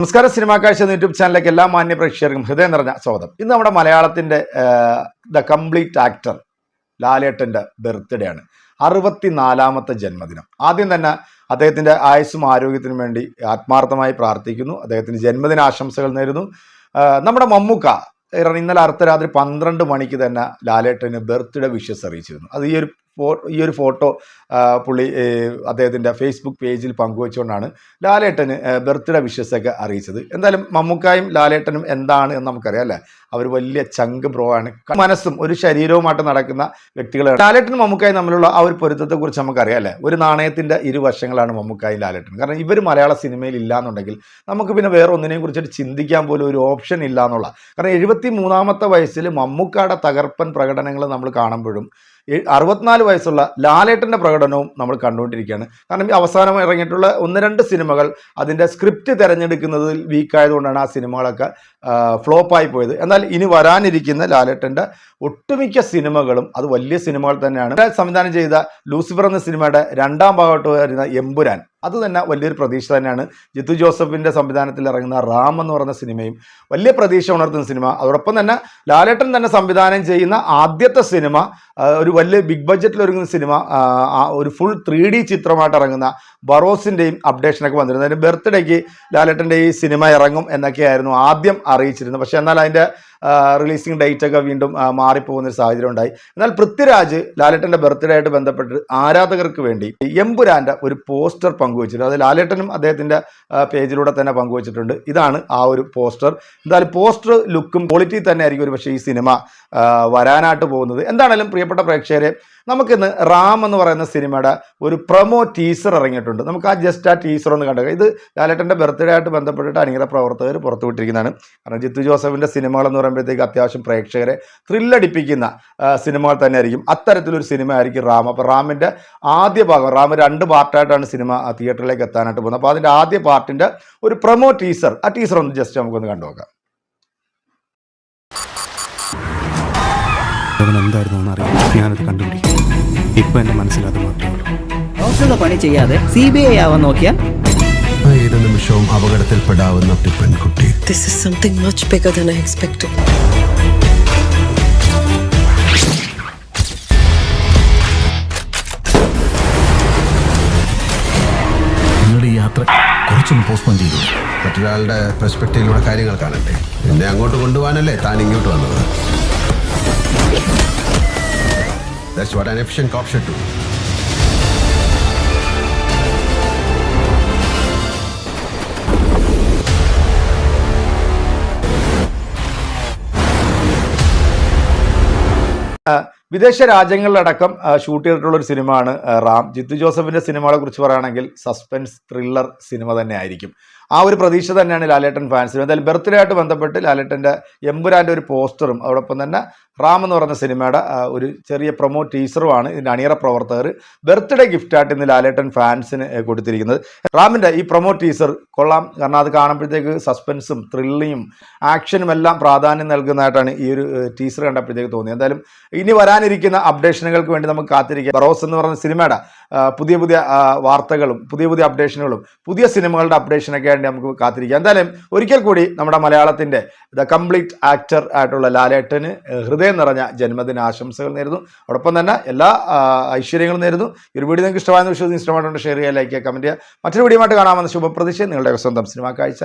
നമസ്കാരം സിനിമാ കാഴ്ച യൂട്യൂബ് ചാനലിലേക്ക് എല്ലാ മാന്യ പ്രേക്ഷകർക്കും ഹൃദയം നിറഞ്ഞ സ്വാഗതം. ഇന്ന് നമ്മുടെ മലയാളത്തിന്റെ ദ കംപ്ലീറ്റ് ആക്ടർ ലാലേട്ടന്റെ ബർത്ത്ഡേ ആണ്. അറുപത്തിനാലാമത്തെ ജന്മദിനം. ആദ്യം തന്നെ അദ്ദേഹത്തിന്റെ ആയുസ്സും ആരോഗ്യത്തിനും വേണ്ടി ആത്മാർത്ഥമായി പ്രാർത്ഥിക്കുന്നു. അദ്ദേഹത്തിന് ജന്മദിന ആശംസകൾ നേരുന്നു നമ്മുടെ മമ്മൂക്ക ഇന്നലെ അർദ്ധരാത്രി പന്ത്രണ്ട് മണിക്ക് തന്നെ ലാലേട്ടന് ബർത്ത്ഡേ വിഷസ് അറിയിച്ചിരുന്നു. അത് ഈ ഒരു ഈ ഒരു ഫോട്ടോ പുള്ളി അദ്ദേഹത്തിന്റെ ഫേസ്ബുക്ക് പേജിൽ പങ്കുവച്ചുകൊണ്ടാണ് ലാലേട്ടന് ബർത്ത്ഡേ വിഷസൊക്കെ അറിയിച്ചത്. എന്തായാലും മമ്മൂക്കായും ലാലേട്ടനും എന്താണ് എന്ന് നമുക്കറിയാം അല്ലേ? അവർ വലിയ ചങ്ക് ബ്രോ ആണ്. മനസ്സും ഒരു ശരീരവുമായിട്ട് നടക്കുന്ന വ്യക്തികളാണ്. ലാലേട്ടനും മമ്മൂക്കായും തമ്മിലുള്ള ആ ഒരു പൊരുത്തത്തെക്കുറിച്ച് നമുക്കറിയാം അല്ലേ? ഒരു നാണയത്തിന്റെ ഇരുവശങ്ങളാണ് മമ്മൂക്കായും ലാലേട്ടനും. കാരണം ഇവർ മലയാള സിനിമയിൽ ഇല്ലാന്നുണ്ടെങ്കിൽ നമുക്ക് പിന്നെ വേറെ ഒന്നിനെയും കുറിച്ചിട്ട് ചിന്തിക്കാൻ പോലും ഒരു ഓപ്ഷൻ ഇല്ല എന്നുള്ള കാരണം എഴുപത്തി മൂന്നാമത്തെ വയസ്സിൽ മമ്മൂക്കായുടെ തകർപ്പൻ പ്രകടനങ്ങൾ നമ്മൾ കാണുമ്പോഴും അറുപത്തിനാല് വയസ്സുള്ള ലാലേട്ടന്റെ പ്രകടനവും നമ്മൾ കണ്ടുകൊണ്ടിരിക്കുകയാണ്. കാരണം അവസാനം ഇറങ്ങിയിട്ടുള്ള ഒന്ന് രണ്ട് സിനിമകൾ അതിന്റെ സ്ക്രിപ്റ്റ് തിരഞ്ഞെടുക്കുന്നതിൽ വീക്കായതുകൊണ്ടാണ് ആ സിനിമകളൊക്കെ ഫ്ലോപ്പായി പോയത്. എന്നാൽ ഇനി വരാനിരിക്കുന്ന ലാലേട്ടന്റെ ഒട്ടുമിക്ക സിനിമകളും അത് വലിയ സിനിമകൾ തന്നെയാണ്. സംവിധാനം ചെയ്ത ലൂസിഫർ എന്ന സിനിമയുടെ രണ്ടാം ഭാഗമായിട്ട് വരുന്ന എമ്പുരാൻ. അത് തന്നെ വലിയൊരു പ്രതീക്ഷ തന്നെയാണ്. ജിത്തു ജോസഫിന്റെ സംവിധാനത്തിൽ ഇറങ്ങുന്ന റാം എന്ന് പറയുന്ന സിനിമയും വലിയ പ്രതീക്ഷ ഉണർത്തുന്ന സിനിമ. അതോടൊപ്പം തന്നെ ലാലേട്ടൻ തന്നെ സംവിധാനം ചെയ്യുന്ന ആദ്യത്തെ സിനിമ ഒരു വലിയ ബിഗ് ബഡ്ജറ്റിൽ ഒരുങ്ങുന്ന സിനിമ ഒരു ഫുൾ ത്രീ ഡി ചിത്രമായിട്ട് ഇറങ്ങുന്ന ബറോസിന്റെയും അപ്ഡേഷനൊക്കെ വന്നിരുന്നു. അതിന് ബർത്ത്ഡേക്ക് ലാലേട്ടന്റെ ഈ സിനിമ ഇറങ്ങും എന്നൊക്കെയായിരുന്നു ആദ്യം അറിയിച്ചിരുന്നത്. പക്ഷേ എന്നാൽ അതിന്റെ റിലീസിങ് ഡേറ്റ് ഒക്കെ വീണ്ടും മാറിപ്പോകുന്ന ഒരു സാഹചര്യം ഉണ്ടായി. എന്നാൽ പൃഥ്വിരാജ് ലാലേട്ടന്റെ ബർത്ത്ഡേ ആയിട്ട് ബന്ധപ്പെട്ട് ആരാധകർക്ക് വേണ്ടി എമ്പുരാന്റെ ഒരു പോസ്റ്റർ പങ്കുവച്ചിട്ടുണ്ട്. അത് ലാലേട്ടനും അദ്ദേഹത്തിന്റെ പേജിലൂടെ തന്നെ പങ്കുവച്ചിട്ടുണ്ട്. ഇതാണ് ആ ഒരു പോസ്റ്റർ. എന്തായാലും പോസ്റ്റർ ലുക്കും ക്വാളിറ്റി തന്നെ ആയിരിക്കും ഒരു പക്ഷേ ഈ സിനിമ വരാനായിട്ട് പോകുന്നത്. എന്താണെങ്കിലും പ്രിയപ്പെട്ട പ്രേക്ഷകരെ നമുക്കിന്ന് റാം എന്ന് പറയുന്ന സിനിമയുടെ ഒരു പ്രൊമോ ടീസർ ഇറങ്ങിയിട്ടുണ്ട്. നമുക്ക് ആ ജസ്റ്റ് ആ ടീസർ ഒന്ന് കണ്ടു. ഇത് ലാലേട്ടന്റെ ബർത്ത്ഡേ ആയിട്ട് ബന്ധപ്പെട്ടിട്ട് അണിയറ പ്രവർത്തകർ പുറത്തുവിട്ടിരിക്കുന്നതാണ് കാരണം ജിത്തു ജോസഫിന്റെ സിനിമകൾ എന്ന് പറയുമ്പോഴത്തേക്ക് അത്യാവശ്യം പ്രേക്ഷകരെ ത്രില്ലടിപ്പിക്കുന്ന സിനിമകൾ തന്നെ ആയിരിക്കും അത്തരത്തിലൊരു സിനിമ ആയിരിക്കും റാം. അപ്പോൾ റാമിന്റെ ആദ്യ ഭാഗം റാം രണ്ട് പാർട്ടായിട്ടാണ് സിനിമ തിയേറ്ററിലേക്ക് എത്താനായിട്ട് പോകുന്നത്. അപ്പോൾ അതിന്റെ ആദ്യ പാർട്ടിന്റെ ഒരു പ്രൊമോ ടീസർ ആ ടീസർ ഒന്ന് ജസ്റ്റ് നമുക്കൊന്ന് കണ്ടു നോക്കാം അവൻ എന്തായിരുന്നു അറിയാം ഞാനത് കണ്ടുപിടിക്കും. ഇപ്പൊ എന്റെ മനസ്സിലത് മാത്രമേ ഉള്ളൂ. ഡോക്ടറുടെ പണി ചെയ്യാതെ സി ബി ഐ ആവാൻ നോക്കിയാൽ ഏത് നിമിഷവും അപകടത്തിൽപ്പെടാവുന്ന ഒരു പെൺകുട്ടി. This is something much bigger than I expected. നിങ്ങളുടെ ഈ യാത്ര കുറച്ചൊന്ന് പോസ്റ്റ്പോൺ ചെയ്തു. മറ്റൊരാളുടെ പെർസ്പെക്റ്റീവിലൂടെ കാര്യങ്ങൾ കാണട്ടെ. എന്നെ അങ്ങോട്ട് കൊണ്ടുപോകാനല്ലേ താൻ ഇങ്ങോട്ട് വന്നത്? That's what an efficient cop should do. വിദേശ രാജ്യങ്ങളിലടക്കം ഷൂട്ട് ചെയ്തിട്ടുള്ള ഒരു സിനിമയാണ് റാം ജിത്തു ജോസഫിന്റെ സിനിമകളെ കുറിച്ച് പറയുകയാണെങ്കിൽ സസ്പെൻസ് ത്രില്ലർ സിനിമ തന്നെ ആയിരിക്കും ആ ഒരു പ്രതീക്ഷ തന്നെയാണ് ലാലേട്ടൻ ഫാൻസിന്. എന്തായാലും ബർത്ത്ഡേ ആയിട്ട് ബന്ധപ്പെട്ട് ലാലേട്ടന്റെ എമ്പുരാന്റെ ഒരു പോസ്റ്ററും അതോടൊപ്പം തന്നെ റാം എന്ന് പറയുന്ന സിനിമയുടെ ഒരു ചെറിയ പ്രൊമോ ടീസറുമാണ് ഇതിന്റെ അണിയറ പ്രവർത്തകർ ബർത്ത്ഡേ ഗിഫ്റ്റായിട്ട് ഇന്ന് ലാലേട്ടൻ ഫാൻസിന് കൊടുത്തിരിക്കുന്നത്. റാമിന്റെ ഈ പ്രൊമോ ടീസർ കൊള്ളാം. കാരണം അത് കാണുമ്പോഴത്തേക്ക് സസ്പെൻസും ത്രില്ലിങ്ങും ആക്ഷനും എല്ലാം പ്രാധാന്യം നൽകുന്നതായിട്ടാണ് ഈ ഒരു ടീസർ കണ്ടപ്പോഴത്തേക്ക് തോന്നിയത്. എന്തായാലും ഇനി വരാനിരിക്കുന്ന അപ്ഡേഷനുകൾക്ക് വേണ്ടി നമുക്ക് കാത്തിരിക്കുക ബറോസ് എന്ന് പറയുന്ന സിനിമയുടെ പുതിയ പുതിയ വാർത്തകളും പുതിയ പുതിയ അപ്ഡേഷനുകളും പുതിയ സിനിമകളുടെ അപ്ഡേഷനൊക്കെ വേണ്ടി നമുക്ക് കാത്തിരിക്കാം. എന്തായാലും ഒരിക്കൽ കൂടി നമ്മുടെ മലയാളത്തിന്റെ ദ കംപ്ലീറ്റ് ആക്ടർ ആയിട്ടുള്ള ലാലേട്ടന് ഹൃദയം നിറഞ്ഞ ജന്മദിന ആശംസകൾ നേരുന്നു. അതോടൊപ്പം തന്നെ എല്ലാ ഐശ്വര്യങ്ങളും നേരുന്നു. ഒരു വീഡിയോ നിങ്ങൾക്ക് ഇഷ്ടമായെന്ന് വിശ്വസിച്ച് ഇഷ്ടമായിട്ടുണ്ട് ഷെയർ ചെയ്യുക ലൈക്ക് ചെയ്യുക കമന്റ് ചെയ്യുക. മറ്റൊരു വീഡിയോ ആയിട്ട് കാണാമെന്ന് ശുഭപ്രതീക്ഷ നിങ്ങളുടെ സ്വന്തം സിനിമ കാഴ്ച.